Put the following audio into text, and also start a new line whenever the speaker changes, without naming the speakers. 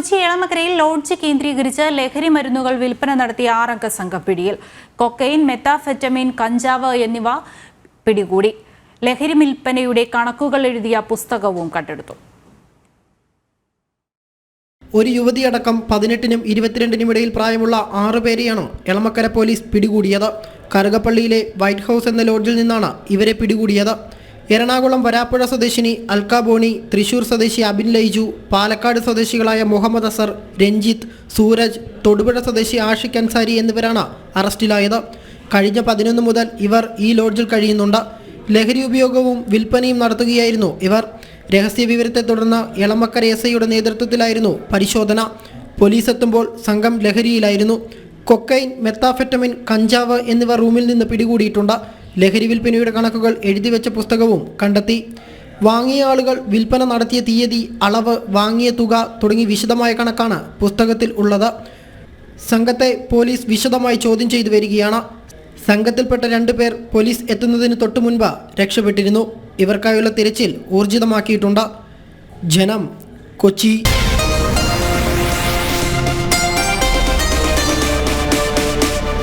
Kochi എളമക്കരയിൽ lodge കേന്ദ്രീകരിച്ച് ലഹരി മരുന്നുകൾ വിൽപ്പന നടത്തിയ ആറംഗ സംഘം പിടിയിൽ. കൊക്കൈൻ മെത്താഫെറ്റമിൻ കഞ്ചാവ് എന്നിവ പിടികൂടി. ലഹരി വിൽപ്പനയുടെ കണക്കുകൾ എഴുതിയ പുസ്തകവും കണ്ടെടുത്തു.
ഒരു യുവതിയടക്കം പതിനെട്ടിനും ഇരുപത്തിരണ്ടിനും ഇടയിൽ പ്രായമുള്ള ആറുപേരെയാണ് എളമക്കര പോലീസ് പിടികൂടിയത്. കരകപ്പള്ളിയിലെ വൈറ്റ് ഹൗസ് എന്ന ലോഡ്ജിൽ നിന്നാണ് ഇവരെ പിടികൂടിയത്. എറണാകുളം വരാപ്പുഴ സ്വദേശിനി അൽക്കാബോണി തൃശൂർ സ്വദേശി അബിൻ ലൈജു പാലക്കാട് സ്വദേശികളായ മുഹമ്മദ് അസർ രഞ്ജിത്ത് സൂരജ് തൊടുപുഴ സ്വദേശി ആഷിഖ് അൻസാരി എന്നിവരാണ് അറസ്റ്റിലായത്. കഴിഞ്ഞ പതിനൊന്ന് മുതൽ ഇവർ ഈ ലോഡ്ജിൽ കഴിയുന്നുണ്ട്. ലഹരി ഉപയോഗവും വിൽപ്പനയും നടത്തുകയായിരുന്നു ഇവർ. രഹസ്യ വിവരത്തെ തുടർന്ന് എളമക്കര എസ് ഐയുടെ നേതൃത്വത്തിലായിരുന്നു പരിശോധന. പോലീസ് എത്തുമ്പോൾ സംഘം ലഹരിയിലായിരുന്നു. കൊക്കൈൻ മെത്താഫെറ്റമിൻ കഞ്ചാവ് എന്നിവ റൂമിൽ നിന്ന് പിടികൂടിയിട്ടുണ്ട്. ലഹരി വിൽപ്പനയുടെ കണക്കുകൾ എഴുതിവെച്ച പുസ്തകവും കണ്ടെത്തി. വാങ്ങിയ ആളുകൾ വിൽപ്പന നടത്തിയ തീയതി അളവ് വാങ്ങിയ തുക തുടങ്ങി വിശദമായ കണക്കാണ് പുസ്തകത്തിൽ ഉള്ളത്. സംഘത്തെ പോലീസ് വിശദമായി ചോദ്യം ചെയ്തു വരികയാണ്. സംഘത്തിൽപ്പെട്ട രണ്ടു പേർ പോലീസ് എത്തുന്നതിന് തൊട്ടു മുൻപ് രക്ഷപ്പെട്ടിരുന്നു. ഇവർക്കായുള്ള തിരച്ചിൽ ഊർജിതമാക്കിയിട്ടുണ്ട്. ജനം കൊച്ചി.